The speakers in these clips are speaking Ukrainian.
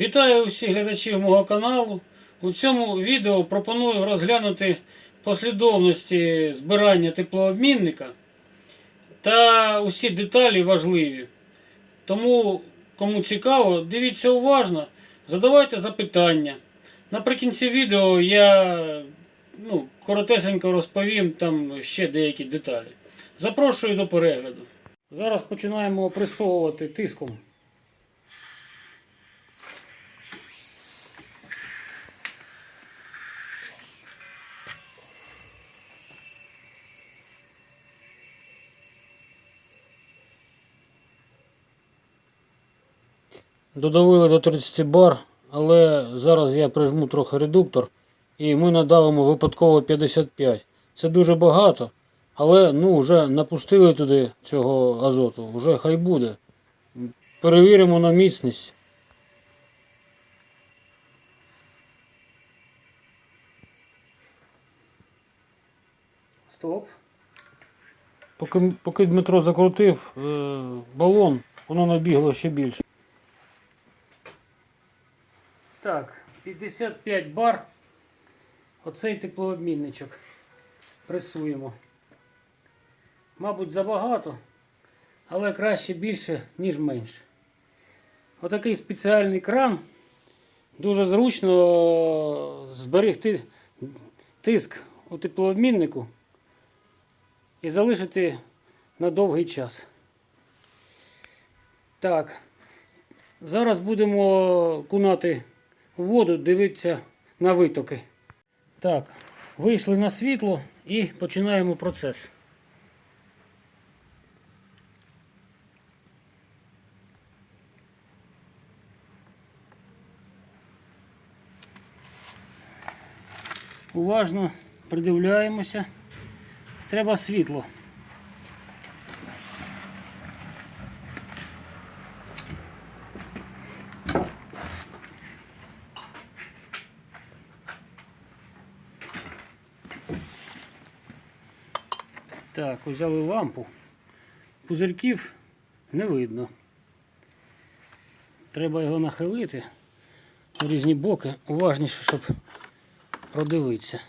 Вітаю усіх глядачів мого каналу. У цьому відео пропоную розглянути послідовності збирання теплообмінника та усі деталі важливі. Тому, кому цікаво, дивіться уважно, задавайте запитання. Наприкінці відео я ну, коротесенько розповім там ще деякі деталі. Запрошую до перегляду. Зараз починаємо опресовувати тиском. Додавили до 30 бар, але зараз я прижму трохи редуктор і ми надавимо випадково 55. Це дуже багато, але ну вже напустили туди цього азоту, вже хай буде. Перевіримо на міцність. Стоп. Поки, поки Дмитро закрутив е, балон, воно набігло ще більше. Так, 55 бар. Оцей теплообмінничок. Пресуємо. Мабуть, забагато, але краще більше, ніж менше. Отакий спеціальний кран. Дуже зручно зберегти тиск у теплообміннику і залишити на довгий час. Так, зараз будемо кунати воду, дивитися на витоки. Так, вийшли на світло і починаємо процес. Уважно придивляємося. Треба світло. Так, взяли лампу. Пузирьків не видно. Треба його нахилити у різні боки, уважніше, щоб продивитися.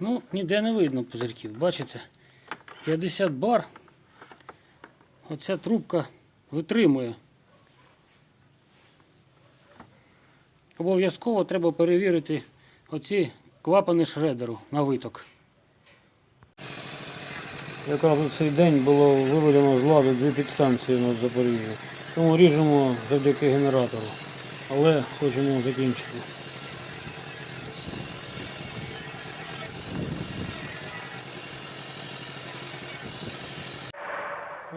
Ну, ніде не видно пузирьків, бачите? 50 бар. Оця трубка витримує. Обов'язково треба перевірити оці клапани шредеру на виток. Якраз у цей день було виведено з ладу дві підстанції в Запоріжжі. Тому ріжемо завдяки генератору. Але хочемо закінчити.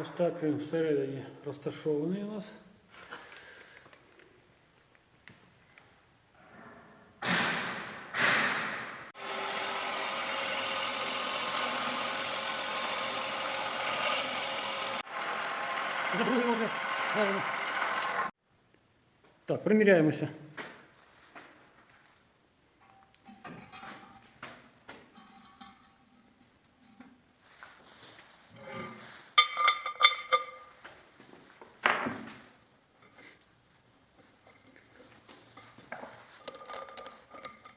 Ось так він всередині розташований у нас. Так, приміряємося.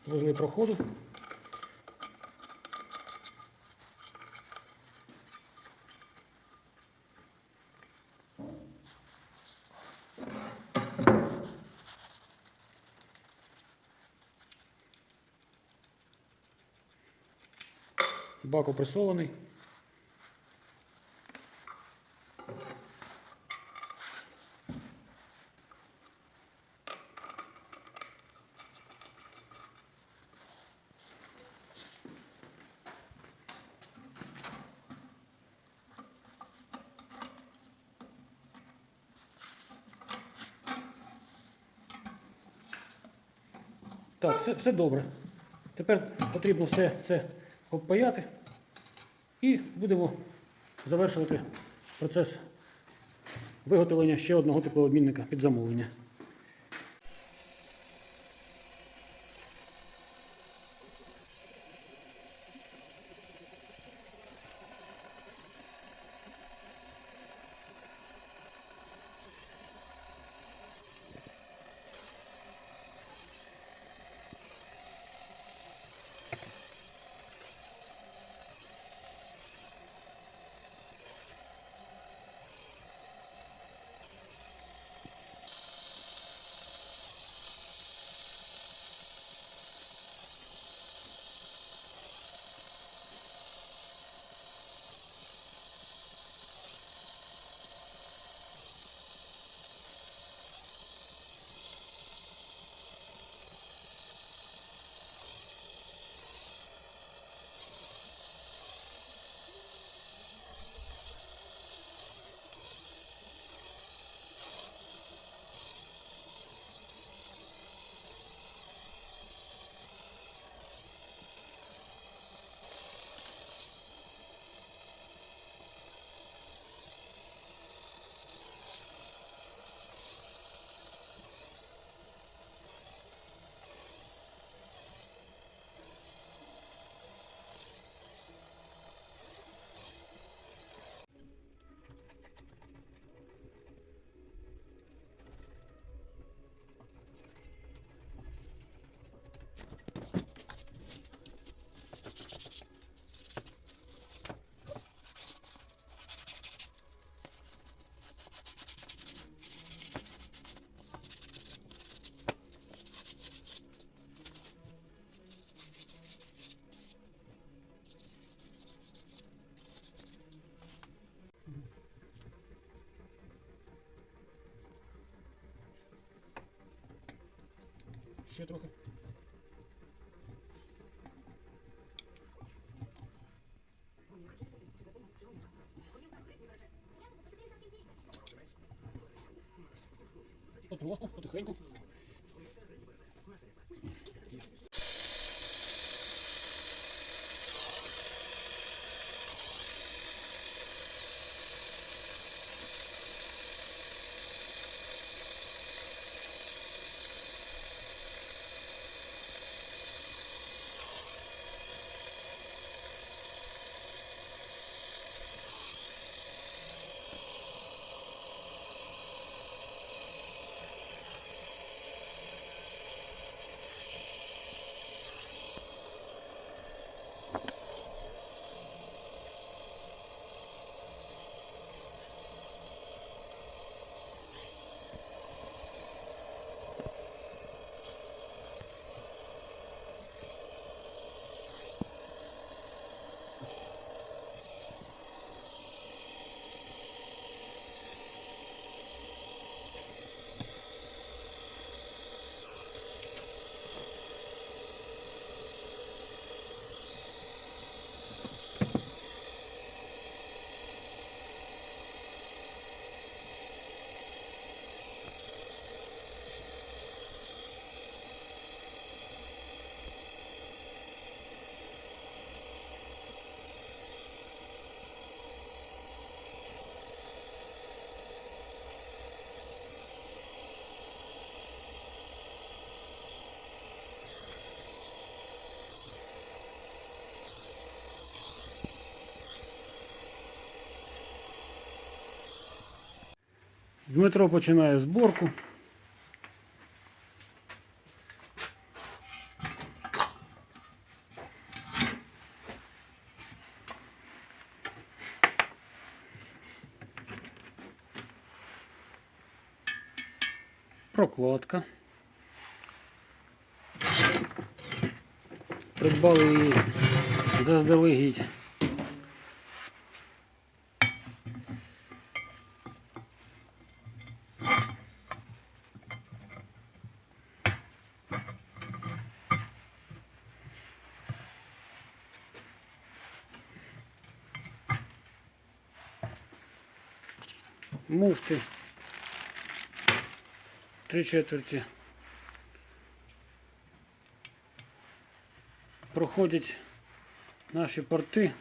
Вузли проходу. Бак опресований. Так, все, все добре. Тепер потрібно все це обпаяти і будемо завершувати процес виготовлення ще одного теплообмінника під замовлення. Ще трохи. Потрошку, потихеньку. Дмитро починає зборку. Прокладка. Придбали її заздалегідь. Три четверті проходять наші порти,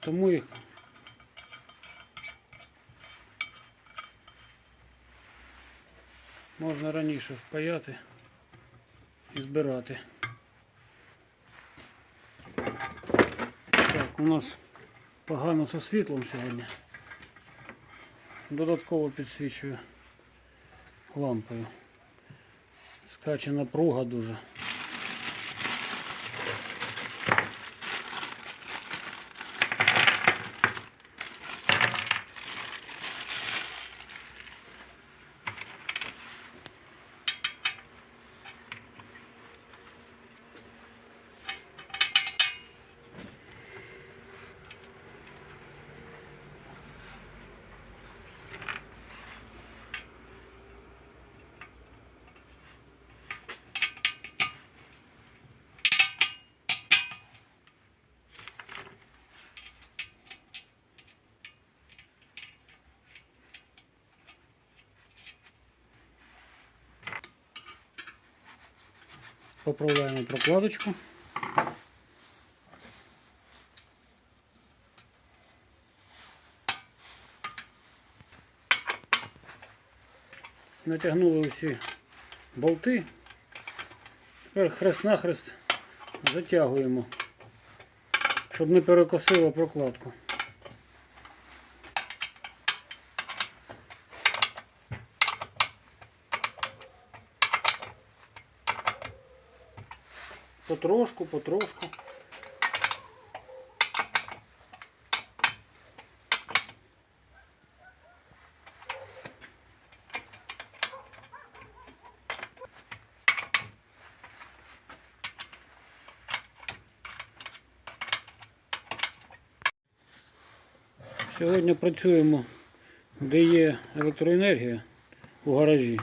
тому їх можна раніше впаяти і збирати. Так, у нас погано зі світлом сьогодні. Додатково підсвічую лампою. Скаче напруга дуже. Поправляємо прокладочку. Натягнули усі болти. Тепер хрест-нахрест затягуємо, щоб не перекосило прокладку. Потрошку, потрошку. Сьогодні працюємо, де є електроенергія у гаражі.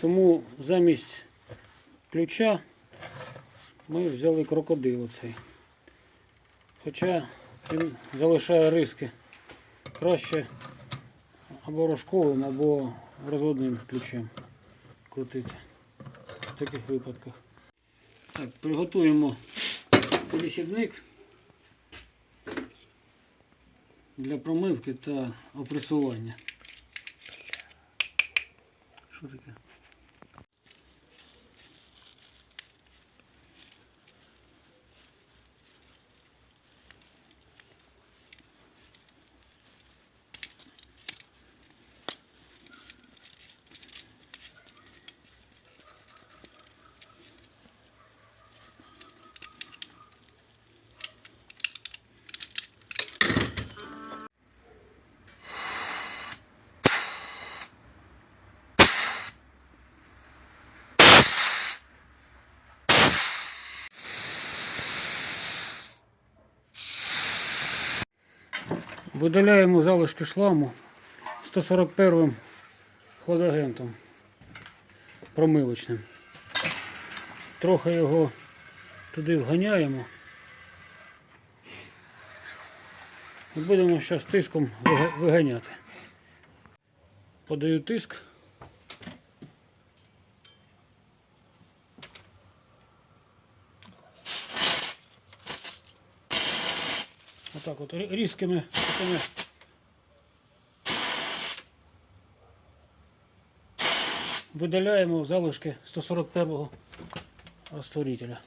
Тому замість ключа ми взяли крокодил оцей. Хоча він залишає риски краще або рожковим, або розводним ключем крутити в таких випадках. Так, приготуємо перехідник для промивки та опресування. Що таке? Видаляємо залишки шламу 141 хладагентом промивочним. Трохи його туди вганяємо. І будемо зараз тиском виганяти. Подаю тиск. Отак от рі- різкими такими видаляємо залишки 141-го розтворителя.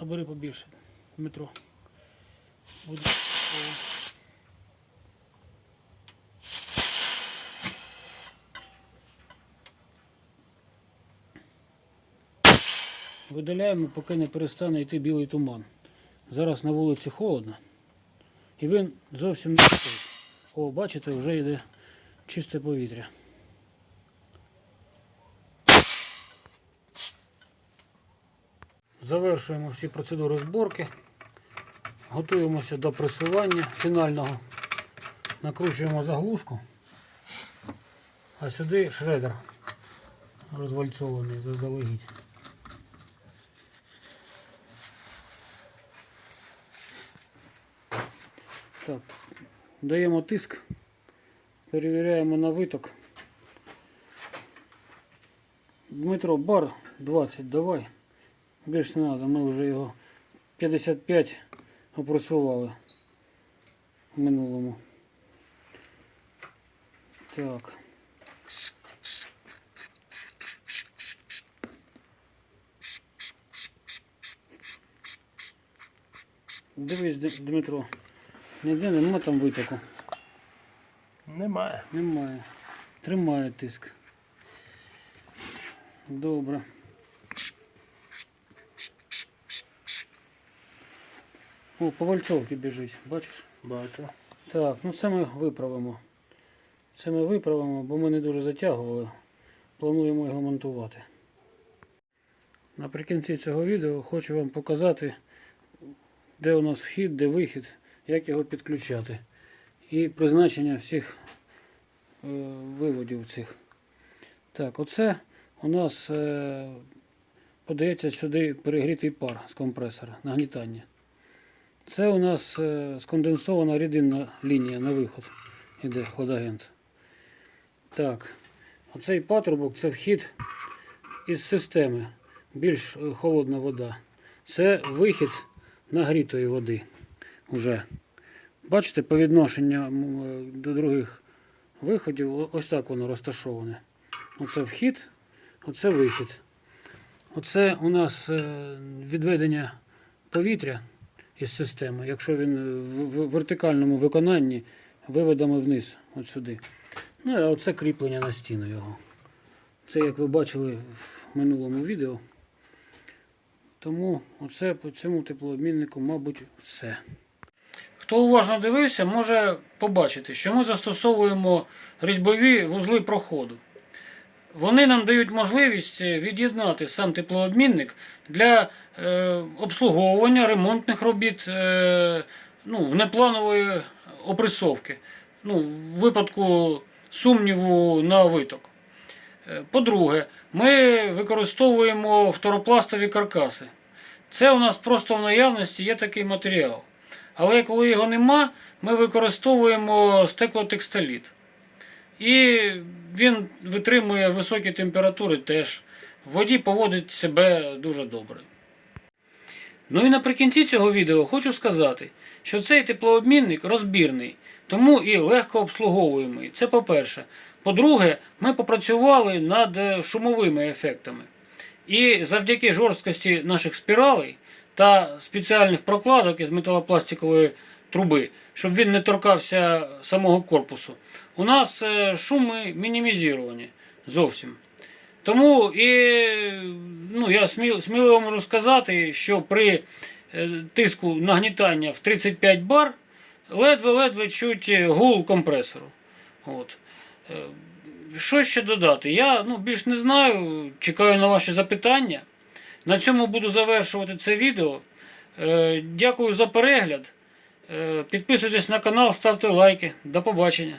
Набери побільше, Дмитро. Буде. Видаляємо, поки не перестане йти білий туман. Зараз на вулиці холодно. І він зовсім не стоїть. О, бачите, вже йде чисте повітря. Завершуємо всі процедури зборки. Готуємося до пресування фінального. Накручуємо заглушку. А сюди шредер розвальцований заздалегідь. Так, даємо тиск, перевіряємо на виток. Дмитро, бар 20 давай. Більше не треба, ми вже його 55 опрацювали в минулому. Так. Дивись, Дмитро, ніде нема там витоку. Немає. Немає. Тримає тиск. Добре. О, по вальцовці біжить, бачиш? Бачу. Так, ну це ми виправимо. Це ми виправимо, бо ми не дуже затягували. Плануємо його монтувати. Наприкінці цього відео хочу вам показати, де у нас вхід, де вихід, як його підключати. І призначення всіх е, виводів цих. Так, оце у нас е, подається сюди перегрітий пар з компресора, нагнітання. Це у нас е, сконденсована рідинна лінія на виход. Іде хладагент. Так. Оцей патрубок це вхід із системи. Більш холодна вода. Це вихід нагрітої води. Уже. Бачите, по відношенню е, до других виходів, ось так воно розташоване. Оце вхід, оце вихід. Оце у нас е, відведення повітря із системи, якщо він в вертикальному виконанні виведемо вниз, от сюди. Ну, а оце кріплення на стіну його. Це, як ви бачили в минулому відео. Тому оце по цьому теплообміннику, мабуть, все. Хто уважно дивився, може побачити, що ми застосовуємо різьбові вузли проходу. Вони нам дають можливість е, від'єднати сам теплообмінник для е, обслуговування ремонтних робіт е, ну, внепланової опресовки. Ну, в випадку сумніву на виток. Е, По-друге, ми використовуємо фторопластові каркаси. Це у нас просто в наявності є такий матеріал. Але коли його нема, ми використовуємо стеклотекстоліт. І він витримує високі температури теж. В воді поводить себе дуже добре. Ну і наприкінці цього відео хочу сказати, що цей теплообмінник розбірний, тому і легко обслуговуємий. Це по-перше. По-друге, ми попрацювали над шумовими ефектами. І завдяки жорсткості наших спіралей та спеціальних прокладок із металопластикової труби, щоб він не торкався самого корпусу, у нас е, шуми мінімізовані зовсім. Тому і ну, я сміл, сміливо можу сказати, що при е, тиску нагнітання в 35 бар ледве-ледве чуть гул компресору. От. Е, Що ще додати? Я ну, більш не знаю, чекаю на ваші запитання. На цьому буду завершувати це відео. Е, Дякую за перегляд. Е, Підписуйтесь на канал, ставте лайки. До побачення.